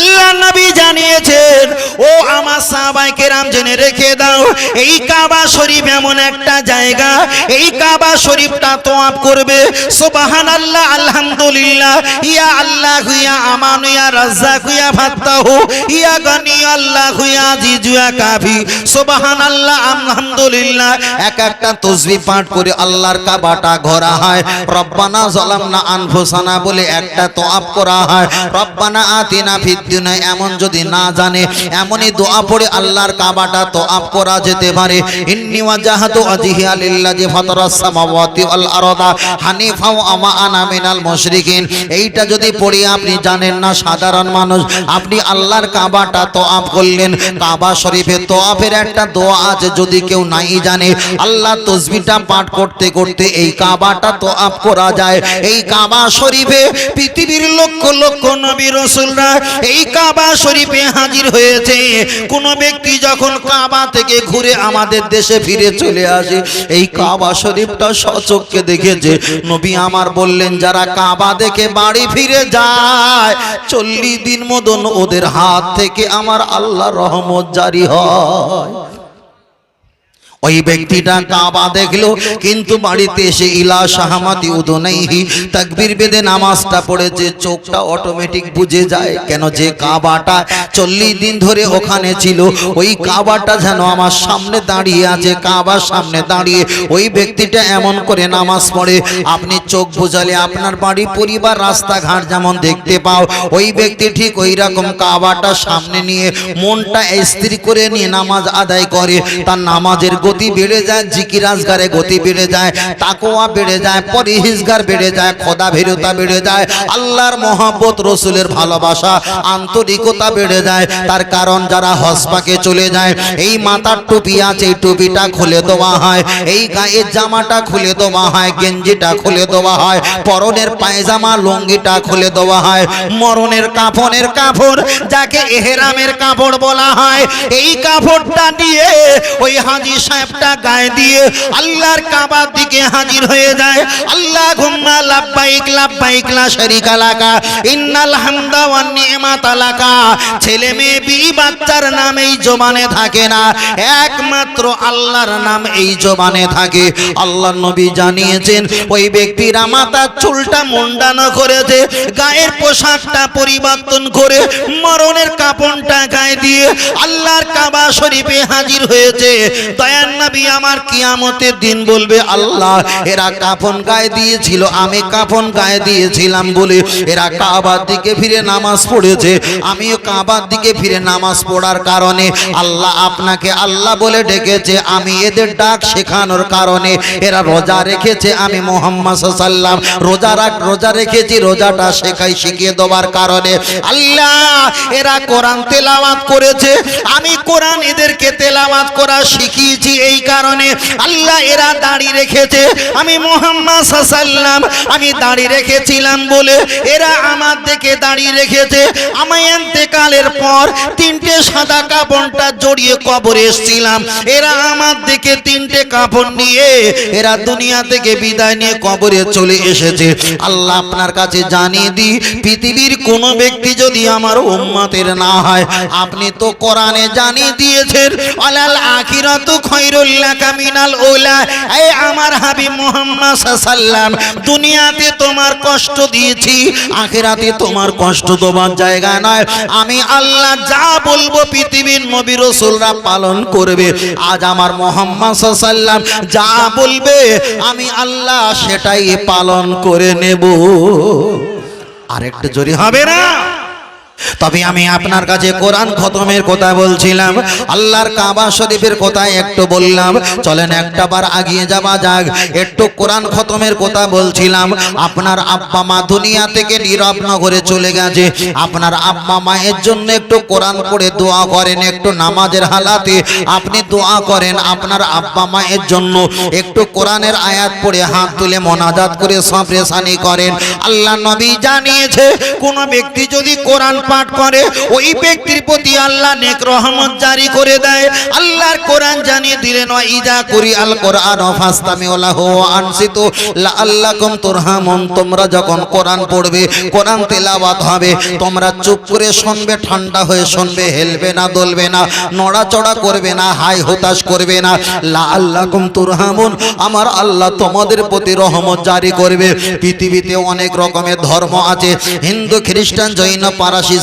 அல்ல আল্লাহ নবী জানিয়েছেন, ও আমার সাহাবাই কেরাম, জেনে রেখে দাও, এই কাবা শরীফ এমন একটা জায়গা, এই কাবা শরীফটা করবে আল্লাহ আলহামদুলিল্লাহ, ইয়া আল্লাহ ইয়া আমান, ইয়া রাজ্জাক, ইয়া আল্লাহ ইয়া আজিজু, ইয়া কাফি আল্লাহ আলহামদুলিল্লাহ। এক একটা তসবি পাঠ করে আল্লাহর কাবাটা ঘোরা হয়। রব্বানা জালামনা আনফুসানা বলে একটা করা হয়। রব্বানা আতিনা ফিদ দুনিয়া এমন যদি না জানে, এমনই দোয়া পড়ে আল্লাহর কাবাটা তোয়াব করা যেতে পারে। ইন্নি ওয়াজাহাতু ওয়াজহিয়া লিল্লাযি ফাতারাস সামাওয়াতি ওয়াল আরদা হানিফা আমা আনা মিনাল মুশরিকিন। এইটা যদি পড়ে আপনি জানেন না, সাধারণ মানুষ, আপনি আল্লাহর কাবাটা তোয়াব করলেন, কাবা শরীফে তোয়াফের একটা দোয়া আছে, যদি কেউ নাই জানে, আল্লাহ তসবিটা পাঠ করতে করতে এই কাবাটা তোয়াব করা যায়। এই কাবা শরীফে পৃথিবীর লক্ষ লক্ষ নবী রসুলরা এই কাবা শরীফে হাজির হয়েছে। কোন ব্যক্তি যখন কাবা থেকে ঘুরে আমাদের দেশে ফিরে চলে আসে, এই কাবা শরীফটা সচক্ষে দেখেছে। নবী আমার বললেন, যারা কাবা দেখে বাড়ি ফিরে যায়, চল্লিশ দিন মতন ওদের হাত থেকে আমার আল্লাহ রহমত জারি হয়। ওই ব্যক্তিটা কাবা দেখল, কিন্তু বাড়িতে এসে ইলা শাহামাতি উদনাইহি তাকবীর বেদে নামাজটা পড়েছে, চোখটা অটোমেটিক বুঝে যায় কেন যে কাবাটা চল্লিশ দিন ধরে ওখানে ছিল। ওই কাবাটা যেন আমার সামনে দাঁড়িয়ে আছে, কাবার সামনে দাঁড়িয়ে। ওই ব্যক্তিটা এমন করে নামাজ পড়ে, আপনি চোখ বুঝালে আপনার বাড়ি, পরিবার, রাস্তাঘাট যেমন দেখতে পাও, ওই ব্যক্তি ঠিক ওই রকম কাবাটা সামনে নিয়ে মনটা স্থির করে নিয়ে নামাজ আদায় করে। তার নামাজের গতি বেড়ে যায়, জিকির আজগারে গতি বেড়ে যায় তাকোয়া বেড়ে যায়, পরিহিজগার বেড়ে যায়, খোদা ভীরতা বেড়ে যায়, আল্লাহর মহব্বত, রসুলের ভালোবাসা, আন্তরিকতা বেড়ে যায়, তার কারণ যারা হসপাকে চলে যায়, এই মাথার টুপি আছে, এই টুপিটা খুলে দেওয়া হয়, এই গায়ের জামাটা খুলে দেওয়া হয়, গেঞ্জিটা খুলে দেওয়া হয়, পরনের পায়জামা, লুঙ্গিটা খুলে দেওয়া হয়, মরণের কাফনের কাপড় যাকে এহেরামের কাপড় বলা হয়, এই কাপড়টা দিয়ে ওই হাজি সাহেবটা গায়ে দিয়ে আল্লাহর কাবার দিকে হাজির হয়ে যায়। আল্লাহ ঘুম্মা লাব্বাইক লাব্বাইক, লা শারিকা লাকা। ইন্নাল হামদা ওয়ান নি'মাত লাকা। ছেলে মেয়ে, বিবি, বাচ্চার নাম এই জবানে থাকে না। একমাত্র আল্লাহর নাম এই জবানে থাকে। আল্লাহ নবী জানিয়েছেন, ওই ব্যক্তিরা মাথার চুলটা মুন্ডানো করেছে, গায়ের পোশাকটা পরিবর্তন করে মরণের কাপড়টা গায়ে দিয়ে আল্লাহর কাবা শরীফে হাজির হয়েছে। দয়ান নবী আমার কিয়ামতের দিন বলবে, আল্লাহ, এরা কাফন গায়ে দিয়েছিল, আমি কাফন গায়ে দিয়েছিলাম বলে। এরা কাবার দিকে ফিরে নামাজ পড়েছে, আমিও কাবার দিকে ফিরে নামাজ পড়ার কারণে। আল্লাহ আপনাকে আল্লাহ বলে ডেকেছে, আমি এদের ডাক শেখানোর কারণে। এরা রোজা রেখেছে, আমি মোহাম্মদ সাল্লাম, রোজা রাখ, রোজা রেখেছি, রোজাটা শেখাই শিখিয়ে দেওয়ার কারণে। আল্লাহ, এরা কোরআন তেলাওয়াত করেছে, আমি কোরআন এদেরকে তেলাওয়াত করা শিখিয়েছি এই কারণে আল্লাহ এরা দাড়ি রেখেছে। আমি মোহাম্মদ সাল্লাম আমি দাড়ি রেখেছিলাম বলে এরা আমার দিকে দাড়ি রেখেছে। আমি এতেকালের পর তিনটে সাদা কাপড়টা জড়িয়ে কবরে এসেছিলাম। এরা আমার দিকে তিনটে কাপড় নিয়ে এরা দুনিয়া থেকে বিদায় নিয়ে কবরে চলে এসেছে। আল্লাহ আপনার কাছে জানিয়ে দিই, পৃথিবীর কোন ব্যক্তি যদি আমার উম্মতের না হয়, আপনি তো কোরআনে জানিয়ে দিয়েছেন, আলাল আখিরাতু খায়রুল আমার হাবিব মুহাম্মদ দুনিয়াতে তোমার কষ্ট দিয়েছি, আখেরাতে তোমার কষ্ট দেওয়ার জায়গা নয়। আমি আল্লাহ যা বলব পৃথিবীর নবী রসুলরা পালন করবে। আজ আমার মোহাম্মদ সাল্লাম যা বলবে, আমি আল্লাহ সেটাই পালন করে নেব। আরেকটা জোরে হবে না? তবে আমি আপনার কাছে কোরআন খতমের কথা বলছিলাম, আল্লাহর কাবা শরীফের কথা একটু বললাম। চলেন একটা বার আগিয়ে যাওয়া যাক। একটু কোরআন খতমের কথা বলছিলাম, আপনার আব্বা মা দুনিয়া থেকে নীরব নগরে চলে গেছে। আপনার আব্বা মায়ের জন্য একটু কোরআন পড়ে দোয়া করেন, একটু নামাজের হালাতে আপনি দোয়া করেন আপনার আব্বা মায়ের জন্য। একটু কোরআনের আয়াত পড়ে হাত তুলে মোনাজাত করে সপ্রেশানি করেন। আল্লাহ নবী জানিয়েছে, কোন ব্যক্তি যদি কোরআন পাঠ করে, ওই ব্যক্তির প্রতি আল্লাহ নেক রহমত জারি করে দেয়। আল্লাহর কোরআন জানিয়ে দিলেন ইজা করি আল কোরআন ফাস্তামি ওলা লাহু আনসিতু, লাআল্লাকুম তুরহামুন। তোমরা যখন কোরআন পড়বে, কোরআন তেলাওয়াত হবে। তোমরা চুপ করে শুনবে, ঠান্ডা হয়ে শুনবে, হেলবে না, দলবে না, নড়াচড়া করবে না, হাই হতাশ করবে না। লা আল্লাহ লাআল্লাকুম তুরহামুন, আমার আল্লাহ তোমাদের প্রতি রহমত জারি করবে। পৃথিবীতে অনেক রকমের ধর্ম আছে। হিন্দু, খ্রিস্টান, জৈন, পারাসি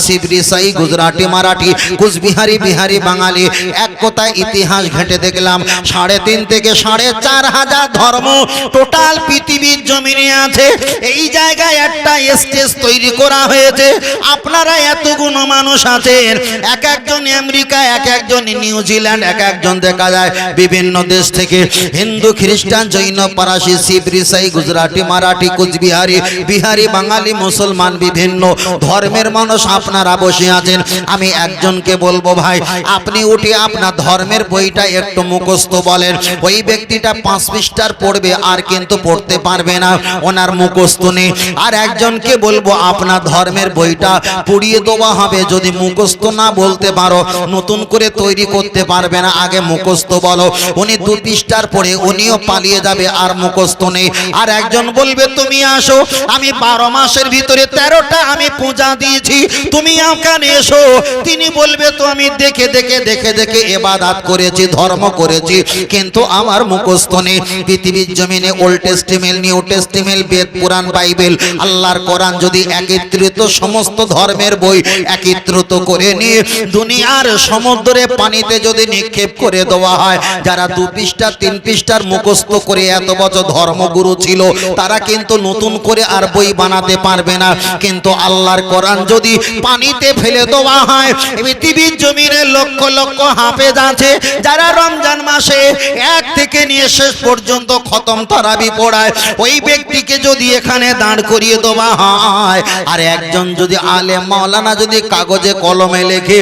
সাই, গুজরাটি, মারাঠি, কুচবিহারি, বিহারি, বাঙালি। এক কথায় ইতিহাস ঘেঁটে দেখলাম, সাড়ে তিন থেকে সাড়ে চার হাজার ধর্ম টোটাল পৃথিবীর জমিনে আছে। এই জায়গায় একটা স্টেজ তৈরি করা হয়েছে। আপনারা এতগুলো মানুষ আছেন। এক একজন আমেরিকা, এক একজন নিউজিল্যান্ড, এক একজন দেখা যায় বিভিন্ন দেশ থেকে। হিন্দু, খ্রিস্টান, জৈন পারাসি শিব রিসাই গুজরাটি, মারাঠি, কুচবিহারি, বিহারি, বাঙালি, মুসলমান, বিভিন্ন ধর্মের মানুষ আপনারা বসে আছেন, আমি একজনকে বলব ভাই, আপনি উঠে আপনার ধর্মের বইটা একটু মুখস্থ বলেন। ওই ব্যক্তিটা পাঁচ পৃষ্ঠার পড়বে, আর কিন্তু পড়তে পারবে না, ওনার মুখস্থ নেই। আর একজনকে বলব, আপনার ধর্মের বইটা পুড়িয়ে দেওয়া হবে, যদি মুখস্থ না বলতে পারো, নতুন করে তৈরি করতে পারবে না, আগে মুখস্থ বলো। উনি দু পৃষ্ঠার পড়ে, উনিও পালিয়ে যাবে, আর মুখস্থ নেই। আর একজন বলবে, তুমি আসো, আমি বারো মাসের ভিতরে তেরোটা আমি পূজা দিয়েছি তুমি ওখানে এসো। তিনি বলবে, তো আমি দেখে দেখে দেখে দেখে এবাদাত করেছি, ধর্ম করেছি, কিন্তু আমার মুখস্থ নেই। পৃথিবীর জমিনে old testament new testament Veda, Purana, Bible, আল্লাহর কোরআন যদি একত্রিত সমস্ত ধর্মের বই একত্রিত করে নিয়ে দুনিয়ার সমুদ্রে পানিতে যদি নিক্ষেপ করে দেওয়া হয়, যারা দু পৃষ্ঠা, তিন পৃষ্ঠার মুখস্থ করে এত বছর ধর্মগুরু ছিল, তারা কিন্তু নতুন করে আর বই বানাতে পারবে না। কিন্তু আল্লাহর কোরআন যদি পানিতে ফেলে দেওয়া হয়। পৃথিবীর জমিনে লক্ষ লক্ষ হাফেজ আছে, যারা রমজান মাসে এক থেকে নিয়ে শেষ পর্যন্ত খতম তারাবি পড়ায়। ওই ব্যক্তিকে যদি এখানে দাঁড় করিয়ে দেওয়া হয়, আর একজন যদি আলেম, মাওলানা যদি কাগজে কলমে লেখে,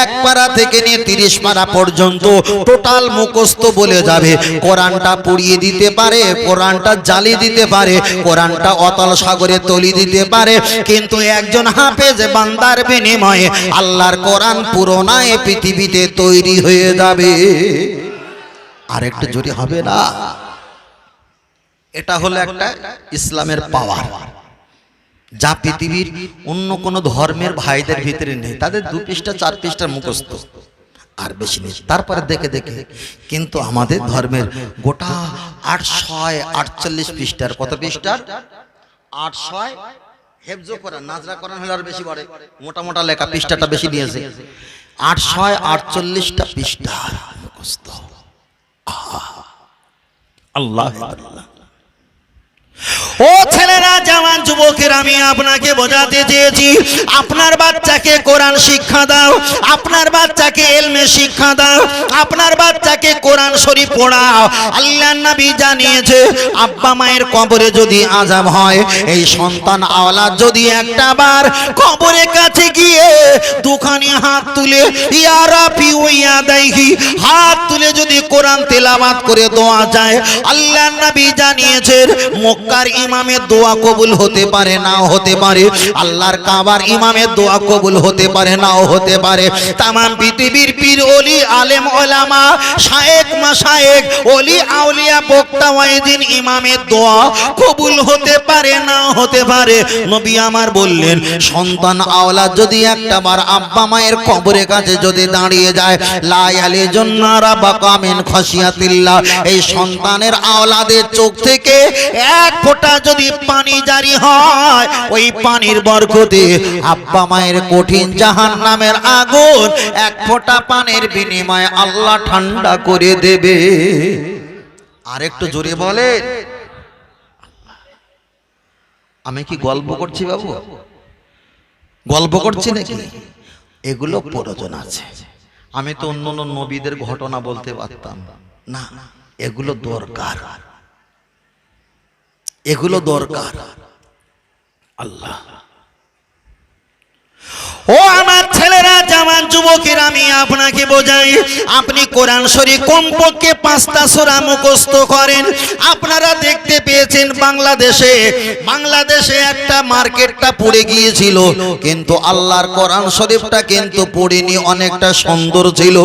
এক পারা থেকে নিয়ে তিরিশ পারা পর্যন্ত টোটাল মুখস্থ বলে যাবে। কোরআনটা পুড়িয়ে দিতে পারে, কোরআনটা জ্বালিয়ে দিতে পারে, কোরআনটা অতল সাগরে তলি দিতে পারে, কিন্তু একজন হাফেজ বান্দার বিনিময়ে আল্লাহর কোরআন পুরোনায় পৃথিবীতে তৈরি হয়ে যাবে। আর একটু জোরে হবে না, এটা হলো একটা ইসলামের পাওয়ার। যা পৃথিবীর অন্য কোনো ধর্মের ভাইদের ভিতরে নেই, তাদের দু পৃষ্ঠা, চার পৃষ্ঠার মুখস্থ। আর বেশি নেই। তারপরে দেখে দেখে। কিন্তু আমাদের ধর্মের গোটা আট ছয় আটচল্লিশ পৃষ্ঠার কত পৃষ্ঠার? আট ছয় হেফজো করা, নাজরা করান হলে আর বেশি বাড়ে। মোটা মোটা লেখা পৃষ্ঠাটা বেশি দিয়েছে। আটশয় আটচল্লিশটা পৃষ্ঠা। আল্লাহ। আল্লাহ। ও ছেলেরা, জওয়ান যুবকের, আমি আপনাকে বোঝাতে চেয়েছি। আপনার বাচ্চাকে কোরআন শিক্ষা দাও, আপনার বাচ্চাকে এলমে শিক্ষা দাও, আপনার বাচ্চাকে কোরআন শরীফ পড়াও। আল্লাহ নবী জানিয়েছে, আব্বা মায়ের কবরে যদি আজাব হয়, এই সন্তান আওলাদ যদি একটা বার কবরের কাছে গিয়ে দুখানি হাত তুলে ইয়ারা পি ওইয়া দেহি হাত তুলে যদি কোরআন তেলাওয়াত করে দোয়া যায় আল্লাহ নবী জানিয়েছেন মক্কার ইমামের দোয়া কবুল হতে পারে, নাও হতে পারে। আল্লাহর কাবার ইমামের দোয়া কবুল হতে পারে, নাও হতে পারে। তাম পৃথিবীর পীর অলি আলেম, ওলামা শায়েক মাশায়েক অলি আউলিয়া, বক্তা ওয়াইদিন ইমামের দোয়া কবুল হতে পারে, নাও হতে পারে। নবী আমার বললেন, সন্তান, আওলাদ যদি একটা বার আব্বা মায়ের কবরের কাছে যদি দাঁড়িয়ে যায় লায়ালি জন্নারা বাকামিন খসিয়াতিল্লাহ এই সন্তানের আওলাদের চোখ থেকে এক ফোঁটা যদি পানি জারি হয়, ওই পানির বরকতে আব্বা মায়ের কঠিন জাহান নামের আগুন এক ফোঁটা পানির বিনিময়ে আল্লাহ ঠান্ডা করে দেবে। আর একটু জোরে বলে আমি কি গল্প করছি বাবু? গল্প করছি নাকি? এগুলো প্রয়োজন আছে। আমি তো অন্য অন্য নবীদের ঘটনা বলতে পারতাম। না, এগুলো দরকার। এগুলো দরকার। আল্লাহ। ও আমার ছেলেরা, জামান যুবকের, আমি আপনাকে বোঝাই, আপনি কোরআন শরীফ কমপক্ষে পাঁচটা সোরা মুখস্থ করেন। আপনারা দেখতে পেয়েছেন বাংলাদেশে বাংলাদেশে একটা মার্কেটটা পড়ে গিয়েছিল, কিন্তু আল্লাহর কোরআন শরীফটা কিন্তু পড়েনি, অনেকটা সুন্দর ছিল।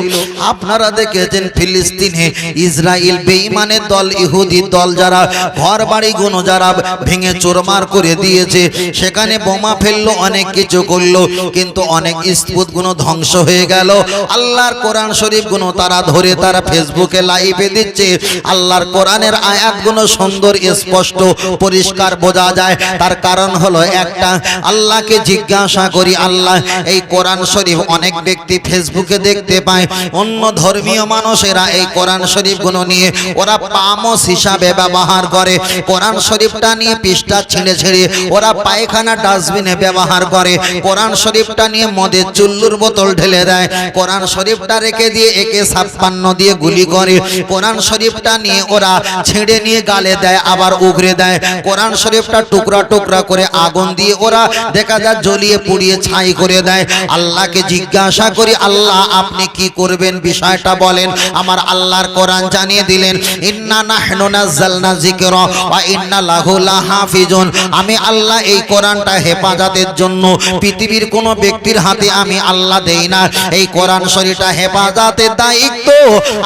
আপনারা দেখেছেন ফিলিস্তিনে ইসরায়েল বেঈমানের দল, ইহুদি দল যারা ঘর বাড়ি গুলো যারা ভেঙে চোরমার করে দিয়েছে, সেখানে বোমা ফেলল, অনেক কিছু করল। কিন্তু অনেক স্পুতগুলো ধ্বংস হয়ে গেল। আল্লাহর কোরআন শরীফগুলো তারা ধরে তারা ফেসবুকে লাইভে দিচ্ছে। আল্লাহর কোরআনের আয়াতগুলো সুন্দর স্পষ্ট পরিষ্কার বোঝা যায়। তার কারণ হলো একটা আল্লাহকে জিজ্ঞাসা করি আল্লাহ এই কোরআন শরীফ অনেক ব্যক্তি ফেসবুকে দেখতে পায়। অন্য ধর্মীয় মানুষেরা এই কোরআন শরীফগুলো নিয়ে ওরা পামস হিসাবে ব্যবহার করে। কোরআন শরীফটা নিয়ে পৃষ্ঠা ছিঁড়ে ছিঁড়ে ওরা পায়খানা ডাস্টবিনে ব্যবহার করে। কোরআন শরীফটা নিয়ে মদের চুল্লুর বোতল ঢেলে দেয়। কোরআন শরীফটা রেখে দিয়ে একে ছাপ্পান্ন দিয়ে গুলি করে। কোরআন শরীফটা নিয়ে ওরা ছেড়ে নিয়ে গালে দেয়, আবার উগরে দেয়। কোরআন শরীফটা টুকরা টুকরা করে আগুন দিয়ে ওরা দেখা যায় জ্বলিয়ে পুড়িয়ে ছাই করে দেয়। আল্লাহকে জিজ্ঞাসা করি, আল্লাহ, আপনি কি করবেন? বিষয়টা বলেন। আমার আল্লাহর কোরআন জানিয়ে দিলেন, ইন্না নাহনু নাযালনা যিকরা ওয়া ইন্না লাহু লাহাফিজুন। আমি আল্লাহ এই কোরআনটা হেফাজতের জন্য পৃথিবীর কোন ব্যক্তির হাতে আমি আল্লাহ দেই না। এই কোরআন শরীরটা হেফাজতে দায়িত্ব।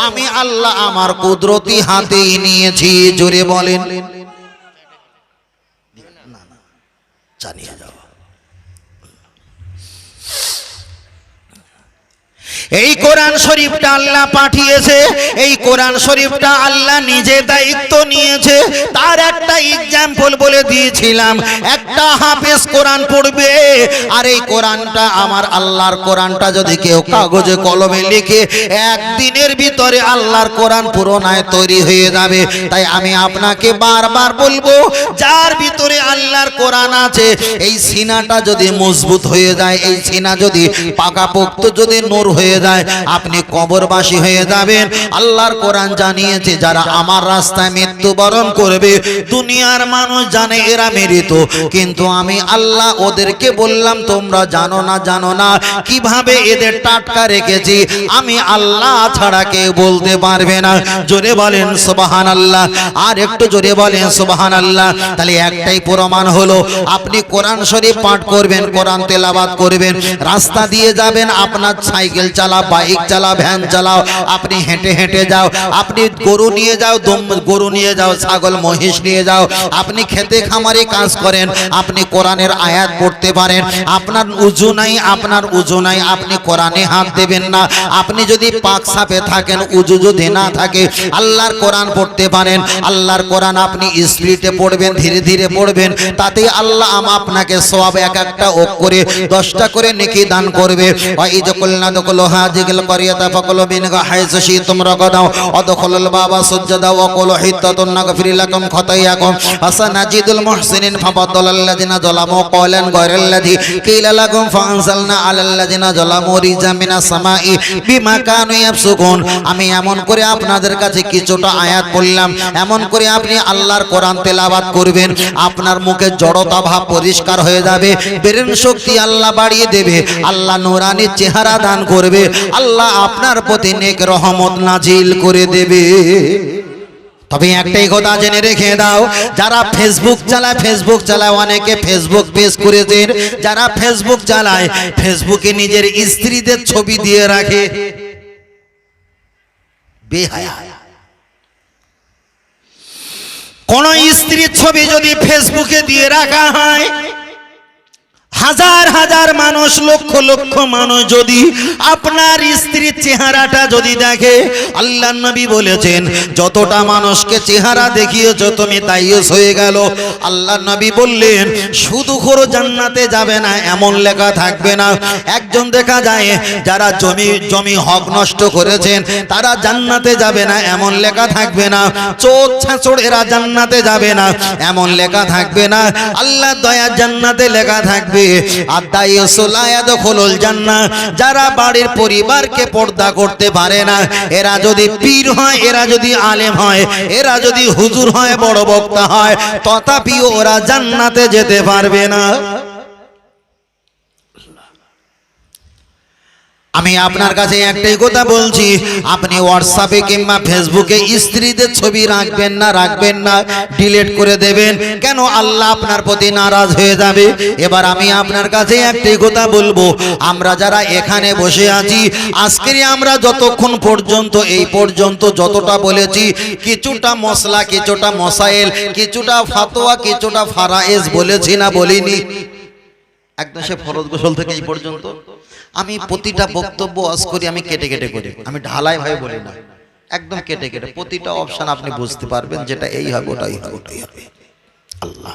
আমি আল্লাহ আমার কুদরতি হাতেই নিয়েছি। জোরে বলেন। জানিয়ে যাও এই কোরআন শরীফটা আল্লাহ পাঠিয়েছে, এই কোরআন শরীফটা আল্লাহ নিজে দায়িত্ব নিয়েছে। তার একটা এক্সাম্পল বলে দিয়েছিলাম, একটা হাফেজ কোরআন পড়বে, আর এই কোরআনটা আমার আল্লাহর কোরআনটা যদি কেউ কাগজে কলমে লিখে, একদিনের ভিতরে আল্লাহর কোরআন পুরোনায় তৈরি হয়ে যাবে। তাই আমি আপনাকে বারবার বলব, যার ভিতরে আল্লাহর কোরআন আছে, এই সিনাটা যদি মজবুত হয়ে যায়, এই সিনা যদি পাকাপোক্ত যদি নূর হয়ে যায়, আপনি কবরবাসী হয়ে যাবেন। আল্লাহর কোরআন জানিয়েছে, যারা আমার রাস্তায় মৃত্যুবরণ করবে, দুনিয়ার মানুষ জানে এরা মৃত। কিন্তু আমি আল্লাহ ওদেরকে বললাম, তোমরা জানো না জানো না, কীভাবে এদের টাটকা রেখেছি? আমি আল্লাহ ছাড়া কেউ বলতে পারবে না। জোরে বলেন সুবাহান আল্লাহ আর একটু জোরে বলেন সুবাহান আল্লাহ তাহলে একটাই প্রমাণ হলো, আপনি কোরআন শরীফ পাঠ করবেন, কোরআন তেলাবাদ করবেন, রাস্তা দিয়ে যাবেন, আপনার সাইকেল চালা বাইক চালা ভ্যান চালাও, আপনি হেঁটে হেঁটে যাও, আপনি গরু নিয়ে যাও, দম গরু নিয়ে যাও, ছাগল, মহিষ নিয়ে যাও, আপনি খেতে খামারে কাজ করেন, আপনি কোরআনের আয়াত পড়তে পারেন, আপনার উজু নাই, আপনার উজু নাই, আপনি কোরআনে হাত দেবেন না, আপনি যদি পাক সাপে থাকেন, উজু যদি না থাকে, আল্লাহর কোরআন পড়তে পারেন, আল্লাহর কোরআন আপনি স্পিডে পড়বেন, ধীরে ধীরে পড়বেন তাতেই আল্লাহ আম আপনাকে সব এক একটা ওক করে, দশটা করে নেকি দান করবে। ওই যে কল্যাণ দকলো হাজিগল করিয়াতা ফকলো বিন হাইস শীতম রকদাও অদখলল বাবা সুজ্জাদা ওয়াকুল হিত্তাতুন নাগফির লাকুম খতায়াকুম। হাসানাজিদুল মুহসিনিন ফাবাদাল্লাযিনা যালামু ক্বালান গায়রাল্লাযী। কিলা লাকুম ফাআনজালনা আলাল্লাযিনা যালামু রিজাম মিনাস সামাই। বিমা কানু ইয়াফসুকুন। আমি এমন করে আপনাদের কাছে কিছুটা আয়াত বললাম। এমন করে আপনি আল্লাহর কোরআন তেলাওয়াত করবেন। আপনার মুখে জড়তা ভাব পরিষ্কার হয়ে যাবে। ব্রেন শক্তি আল্লাহ বাড়িয়ে দেবে। আল্লাহ নুরানি চেহারা দান করবে। আল্লাহ আপনার প্রতি নেক রহমত নাজিল করে দেবে। তবে একটাই কথা জেনে রেখে দাও, যারা ফেসবুক চালায় ফেসবুক চালায়, অনেকে ফেসবুক পেজ করেছেন। যারা ফেসবুক চালায় ফেসবুকে নিজের স্ত্রীদের ছবি দিয়ে রাখে। কোন স্ত্রীর ছবি যদি ফেসবুকে দিয়ে রাখা হয় হাজার হাজার মানুষ, লক্ষ লক্ষ মানুষ যদি আপনার স্ত্রীর চেহারাটা যদি দেখে আল্লাহ নবী বলেছেন, যতটা মানুষকে চেহারা দেখিয়েছ, তুমি তাইয়স হয়ে গেল। আল্লাহ নবী বললেন, শুধু খোরো জান্নাতে যাবে না, এমন লেখা থাকবে না। একজন দেখা যায়, যারা জমি জমি হক নষ্ট করেছেন, তারা জান্নাতে যাবে না, এমন লেখা থাকবে না। চোর ছাঁচড় এরা জান্নাতে যাবে না, এমন লেখা থাকবে না। আল্লাহ দয়া জান্নাতে লেখা থাকবে। যারা বাড়ির পরিবারকে পর্দা করতে পারে না, এরা যদি পীর হয়, এরা যদি আলেম হয়, এরা যদি হুজুর হয়, বড় বক্তা হয়, তথাপিও ওরা জান্নাতে যেতে পারবে না। আমি আপনার কাছে একটাই কথা বলছি, আপনি হোয়াটসঅ্যাপে কিংবা ফেসবুকে স্ত্রীদের ছবি রাখবেন না রাখবেন না ডিলিট করে দেবেন। কেন আল্লাহ আপনার প্রতি নারাজ হয়ে যাবে? এবার আমি আপনার কাছে একটাই কথা বলব, আমরা যারা এখানে বসে আছি আজকের আমরা যতক্ষণ পর্যন্ত, এই পর্যন্ত যতটা বলেছি, কিছুটা মশলা, কিছুটা মশাইল, কিছুটা ফাতোয়া, কিছুটা ফারায়েজ বলেছি না বলিনি? একদম সে ফরজ গোসল থেকে এই পর্যন্ত? আমি প্রতিটা বক্তব্য আজ করি আমি কেটে কেটে করি। আমি ঢালাই ভাবে বলি না। একদম কেটে কেটে। প্রতিটা অপশন আপনি বুঝতে পারবেন যেটা এই হবে ওটাই হবে ওটাই হবে। আল্লাহ।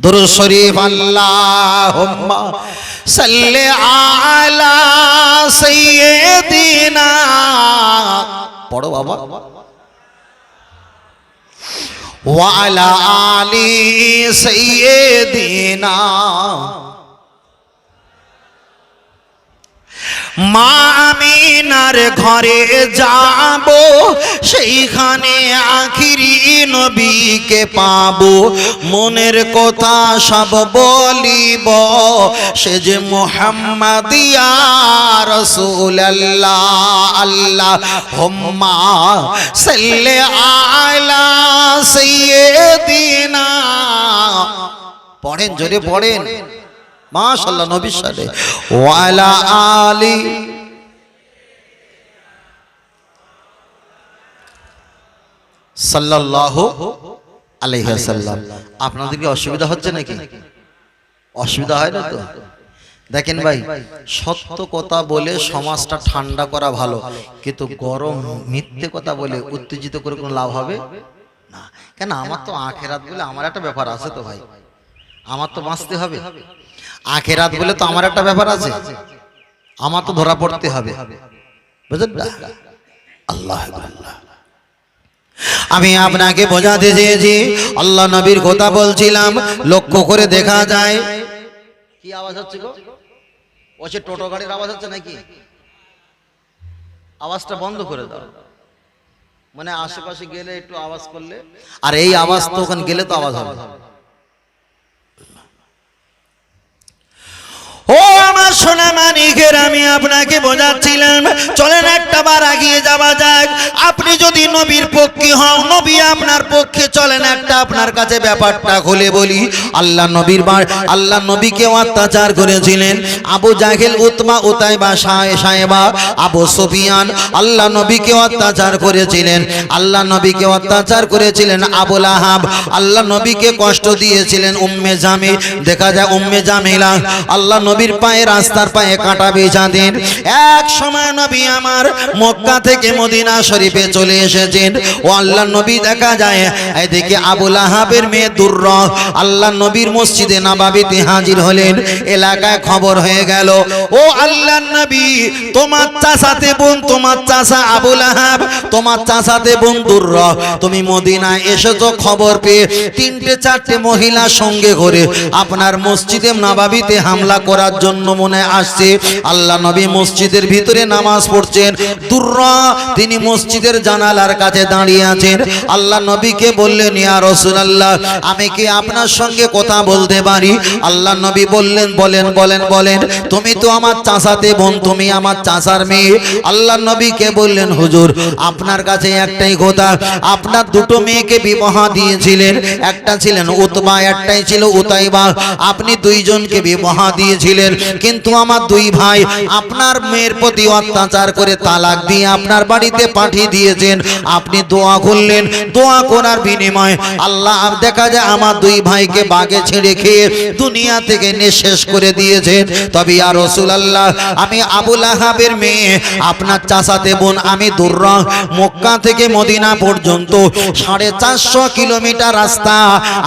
দরুদ শরীফ আল্লাহুম্মা সাল্লি আলা সাইয়্যিদিনা। পড়ো বাবা। ওয়ালা আলি সাইয়্যিদিনা। মা আমিনার ঘরে যাব, সেইখানে আখিরি নবীকে পাবো। মনের কথা সব বলিব, সে যে মোহাম্মদিয়া রসুল্লাহ আল্লাহ হোম্মা সাল্লে আলা সাইয়্যিদিনা। পড়েন, জোরে পড়েন। মাশাল্লাহ নবীর সাথে। ওয়ালা আলী। সাল্লাল্লাহু আলাইহি সাল্লাম আপনাদের কি অসুবিধা হচ্ছে নাকি? অসুবিধা হয় না তো? দেখেন ভাই সত্য কথা বলে সমাজটা ঠান্ডা করা ভালো। কিন্তু গরম মিথ্যে কথা বলে উত্তেজিত করে কোনো লাভ হবে? না। কেন? আমার তো আখেরাত বলে আমার একটা ব্যাপার আছে তো ভাই। আমার তো বাঁচতে হবে। আখেরাত বলে তো আমার একটা ব্যাপার আছে। আমার তো ধরা পড়তে হবে? আল্লাহ আল্লাহ আমি আপনাকে বোঝাতে চেয়েছি, আল্লাহ নবীর কথা বলছিলাম, লক্ষ্য করে দেখা যায়। কি আওয়াজ হচ্ছে গো? ও সে টোটো গাড়ির আওয়াজ হচ্ছে নাকি? আওয়াজটা বন্ধ করে দাও। মানে আশেপাশে গেলে একটু আওয়াজ করলে আর এই আওয়াজ তো ওখানে গেলে তো আওয়াজ হবে। ও আমার সোনা মানিকের আমি আপনাকে বোঝাচ্ছিলাম। চলেন একটা বার আগিয়ে যাওয়া যাক। আপনি যদি নবীর পক্ষে হন, নবী আপনার পক্ষে। চলেন একটা আপনার কাছে ব্যাপারটা খুলে বলি। আল্লাহ নবীর বার আল্লাহ নবীকে অত্যাচার করেছিলেন। আবু জাহেল, উতমা, উতাইবা সাহে সাহেবা, আবু সুফিয়ান, আল্লাহ নবীকে অত্যাচার করেছিলেন। আল্লাহ নবীকে অত্যাচার করেছিলেন আবুল আহাব আল্লাহ নবীকে কষ্ট দিয়েছিলেন উম্মে জামি দেখা যায় উম্মে জামিলা, আল্লাহ নবীর পায়ে রাস্তার পায়ে কাঁটা বেচা দিন এক সময় নবী আমার মক্কা থেকে মদিনা শরীফে চলে এসেছেন। ও আল্লাহ নবী দেখা যায়, এদিকে আবুল আহাবের মেয়ে দুর্র, আল্লাহ নবীর মসজিদে নবাবিতে হাজির হলেন। এলাকায় খবর হয়ে গেল, ও আল্লাহ নবী, তোমার চাচাতে বোন, তোমার চাচা আবুল আহাব তোমার চাচাতে বোন দুর্র, তুমি মদিনায় এসেছ খবর পেয়ে তিনটে চারটে মহিলা সঙ্গে করে আপনার মসজিদে নাবাবিতে হামলা করার জন্য মনে আসছে। আল্লাহ নবী মসজিদের ভিতরে নামাজ পড়ছেন। দুর্রা, তিনি মসজিদের জানালার কাছে দাঁড়িয়ে আছেন। আল্লাহ নবীকে বললেন, ইয়া রাসূলুল্লাহ, আমি কি আপনার সঙ্গে কথা বলতে পারি? আল্লাহ নবী বললেন, বলেন বলেন বলেন, তুমি তো আমার চাচাতে বোন, তুমি আমার চাচার মেয়ে। আল্লাহ নবীকে বললেন, হুজুর, আপনার কাছে একটাই কথা, আপনার দুটো মেয়েকে বিবাহ দিয়েছিলেন, একটা ছিলেন উতবা, একটাই ছিল উতাইবা। আপনি দুইজনকে বিবাহ দিয়েছিলেন, কিন্তু আমার দুই ভাই, আপনার মেয়ের প্রতি অত্যাচার করে তালাক দিয়ে আপনার বাড়িতে পাঠিয়ে দিয়েছেন। আপনি দোয়া করলেন, দোয়া করার বিনিময়ে আল্লাহ দেখা যায় আমার দুই ভাইকে বাগে ছেড়ে খেয়ে দুনিয়া থেকে নিঃশেষ করে দিয়েছেন। তবে আর রসুল আল্লাহ আমি আবুল আহাবের মেয়ে, আপনার চাচাতে বোন, আমি দুর্রা, মক্কা থেকে মদিনা পর্যন্ত সাড়ে চারশো কিলোমিটার রাস্তা।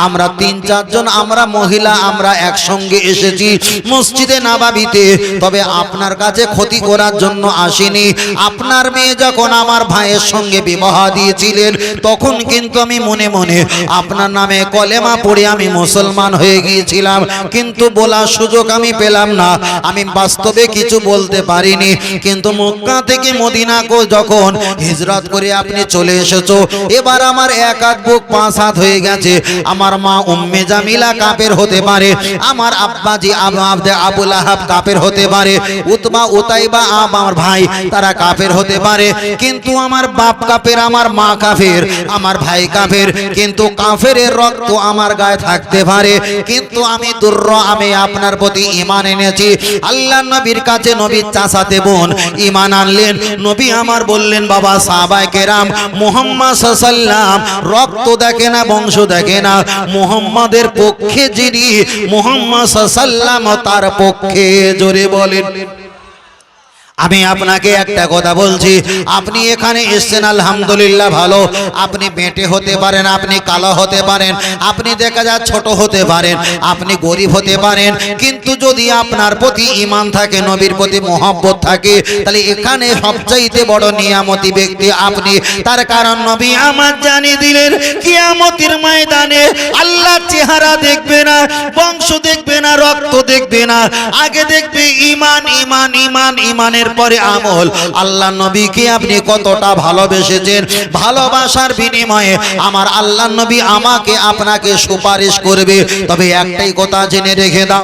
আমরা তিন চারজন, আমরা মহিলা, আমরা একসঙ্গে এসেছি। মসজিদে নাবাবিতে তবে আপনার কাছে ক্ষতি করার জন্য আসেনি। আপনার মেয়ে যখন আমার ভাইয়ের সঙ্গে বিবাহ দিয়েছিলেন, তখন কিন্তু আমি মনে মনে আপনার নামে কলেমা পড়ে আমি মুসলমান হয়ে গিয়েছিলাম। কিন্তু বলার সুযোগ আমি পেলাম না। আমি বাস্তবে কিছু বলতে পারিনি। কিন্তু মক্কা থেকে মদিনা যখন হিজরত করে আপনি চলে এসেছ, এবার আমার এক হাত বুক, পাঁচ হাত হয়ে গেছে। আমার মা উম্মে জামিলা কাপের হতে পারে। আমার আব্বাজি আব- আব্দে আবুল আহাব কাফের হতে পারে। উতবা, উতাইবা আব আমার ভাই, তারা কাফের হতে পারে। কিন্তু আমার বাপ কাফের আমার মা কাফের আমার ভাই কাফের কিন্তু কাফেরের রক্ত আমার গায়ে থাকতে পারে। কিন্তু আমি দুর্র, আমি আপনার প্রতি ইমান এনেছি। আল্লাহ নবীর কাছে নবীর চাচাতে বোন ইমান আনলেন। নবী আমার বললেন, বাবা, সাহাবায়ে কেরাম, মুহাম্মদ সাল্লাম রক্ত দেখে না, বংশ দেখে না। মুহাম্মাদের পক্ষে যিনি মুহাম্মদ সাল্লাম তার পক্ষে জোরে বলেন। আমি আপনাকে একটা কথা বলছি। আপনি এখানে এসছেন, আলহামদুলিল্লাহ ভালো। আপনি বেঁটে হতে পারেন, আপনি কালো হতে পারেন, আপনি দেখা যায় ছোট হতে পারেন, আপনি গরিব হতে পারেন। কিন্তু যদি আপনার প্রতি ইমান থাকে, নবীর প্রতি মহব্বত থাকে, তাহলে এখানে সবচাইতে বড় নিয়ামতি ব্যক্তি আপনি। তার কারণ নবী আমার জানিয়ে দিলেন, কিয়ামতের ময়দানে আল্লাহ চেহারা দেখবে না, বংশ দেখবে না, রক্ত দেখবে না। আগে দেখবে ইমান ইমান ইমান ইমানের পরে আমল, আল্লাহ নবীকে আপনি কতটা ভালোবেসেছেন? ভালোবাসার বিনিময়ে আমার আল্লাহ নবী আমাকে আপনাকে সুপারিশ করবে। তবে একটাই কথা জেনে রেখে দাও।